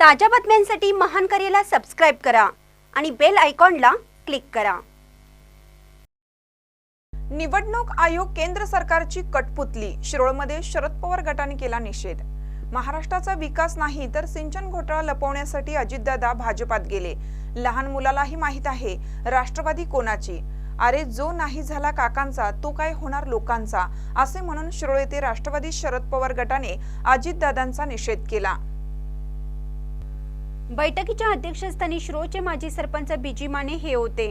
ताज्या बातम्यांसाठी महान करेला सबस्क्राईब करा आणि बेल आयकॉनला क्लिक करा. निवडणूक आयोग केंद्र सरकारची कटपुतली. शिरोळमध्ये शरद पवार गटाने केला निषेध. महाराष्ट्राचा विकास नाही तर सिंचन घोटाळा लपवण्यासाठी अजितदादा भाजपात गेले. लहान मुलालाही माहीत आहे राष्ट्रवादी कोणाची? अरे जो नाही झाला काकांचा तो काय होणार लोकांचा? असे म्हणून शिरोळ येथे राष्ट्रवादी शरद पवार गटाने अजितदादांचा निषेध केला. बैठकीच्या अध्यक्षस्थानी श्रोचे माजी सरपंच बिजी माने हे होते.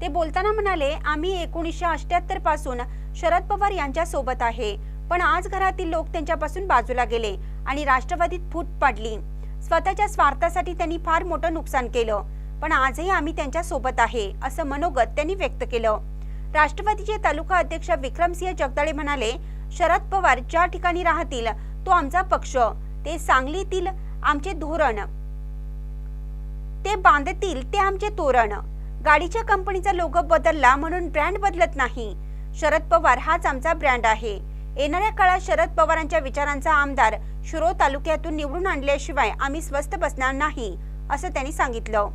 ते बोलताना म्हणाले आम्ही एकोणीसशे अष्ट्याहत्तरपासून शरद पवार यांच्या सोबत आहे. पण आज घरातील लोक त्यांच्यापासून बाजूला गेले आणि राष्ट्रवादीत फूट पाडली. स्वतःच्या स्वार्थासाठी त्यांनी फार मोठं नुकसान केलं. पण आजही आम्ही त्यांच्यासोबत आहे असं मनोगत त्यांनी व्यक्त केलं. राष्ट्रवादीचे तालुका अध्यक्ष विक्रमसिंह जगदाळे म्हणाले शरद पवार ज्या ठिकाणी राहतील तो आमचा पक्ष. ते सांगलीतील आमचे धोरण बांधतील ते आमचे तोरण. गाडीच्या कंपनीचा लोगो बदलला म्हणून ब्रँड बदलत नाही. शरद पवार हाच आमचा ब्रँड आहे. येणाऱ्या काळात शरद पवारांच्या विचारांचा आमदार शिरो तालुक्यातून निवडून आणल्याशिवाय आम्ही स्वस्थ बसणार नाही असं त्यांनी सांगितलं.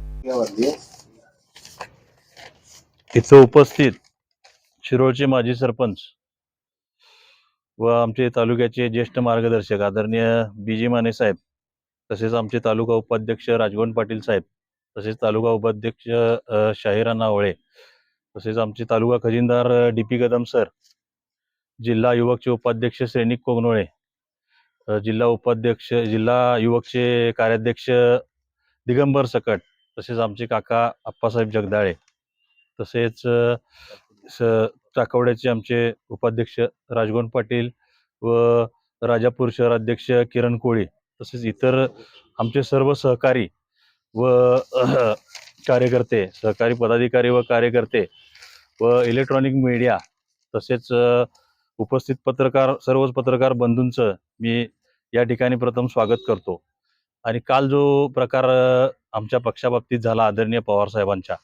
इथं उपस्थित शिरोळचे माजी सरपंच व आमचे तालुक्याचे ज्येष्ठ मार्गदर्शक आदरणीय बीजी माने साहेब तसेच आमचे तालुका उपाध्यक्ष राजगोंड पाटील साहेब तसेच तालुका उपाध्यक्ष अ, शाहीराना तसेच आमचे तालुका खजिनदार डी पी कदम सर जिल्हा युवकचे उपाध्यक्ष सैनिक कोगनोळे जिल्हा उपाध्यक्ष जिल्हा युवकचे कार्याध्यक्ष दिगंबर सकट तसेच आमचे काका आप्पासाहेब जगदाळे तसेच स चाकवड्याचे आमचे उपाध्यक्ष राजगोन पाटील व राजापूर शहराध्यक्ष किरण कोळी तसेच इतर आमचे सर्व सहकारी व कार्यकर्ते सहकारी पदाधिकारी व कार्यकर्ते व इलेक्ट्रॉनिक मीडिया तसेच उपस्थित पत्रकार सर्वच पत्रकार बंधूंचं मी या ठिकाणी प्रथम स्वागत करतो. आणि काल जो प्रकार आमच्या पक्षाबाबतीत झाला आदरणीय पवार साहेबांच्या.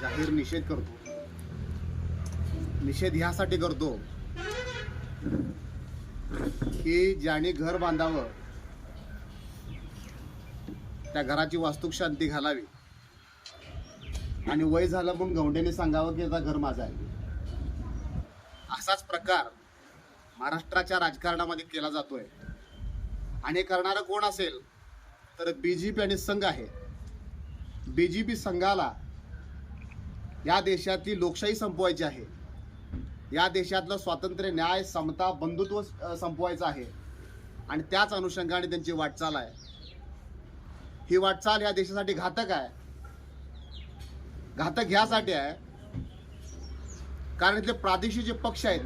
जाहीर निषेध करतो. निषेध ह्यासाठी करतो की ज्याने घर बांधावं त्या घराची वास्तुक शांती घालावी. आणि वय झालं म्हणून गवंडेने सांगावं की आता घर माझं आहे. असाच प्रकार महाराष्ट्राच्या राजकारणामध्ये केला जातोय. आणि करणारं कोण असेल तर बीजेपी आणि संघ आहे. बीजेपी संघाला या देशातली लोकशाही संपवायची आहे. या देशातलं स्वातंत्र्य न्याय समता बंधुत्व संपवायचं आहे. आणि त्याच अनुषंगाने त्यांची वाटचाल आहे. ही वाटचाल या देशासाठी घातक आहे. घातक ह्यासाठी आहे. कारण इथले प्रादेशिक जे पक्ष आहेत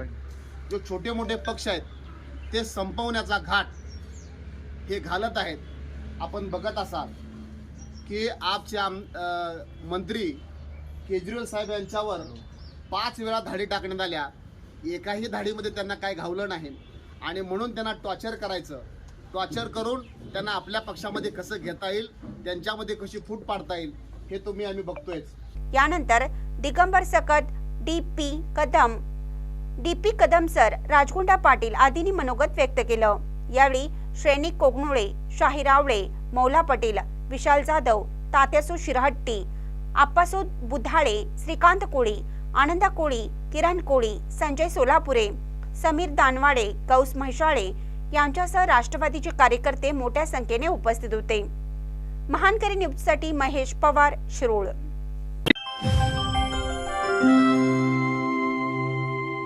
जे छोटे मोठे पक्ष आहेत ते संपवण्याचा घाट हे घालत आहेत. आपण बघत असाल की आपचे आम मंत्री केजरीवाल साहेब यांच्यावर पाच वेळा धाडी टाकण्यात आल्या. एकाही धाडीमध्ये त्यांना काय घावलं नाही. आणि म्हणून त्यांना टॉर्चर करायचं. टॉर्चर करून त्यांना आपल्या पक्षामध्ये कसं घेता येईल त्यांच्यामध्ये कशी फूट पाडता येईल हे तुम्ही आम्ही बघतोय यानंतर Digambar Sakat D P Kadam D P Kadam sir Rajgunda Patil आदींनी मनोगत व्यक्त केलं. यावेळी श्रेणी कोगनुळे शाही रावळे मौला पटेल विशाल जाधव तात्यासू शिरहट्टी आप्पासू बुधाळे श्रीकांत कोळी आनंदा कोळी किरण कोळी संजय सोलापुरे समीर दानवाडे कौस म्हैसाळे यांच्यासह राष्ट्रवादीचे कार्यकर्ते मोठ्या संख्येने उपस्थित होते. महानकरी न्यूजसाठी महेश पवार शिरोळ.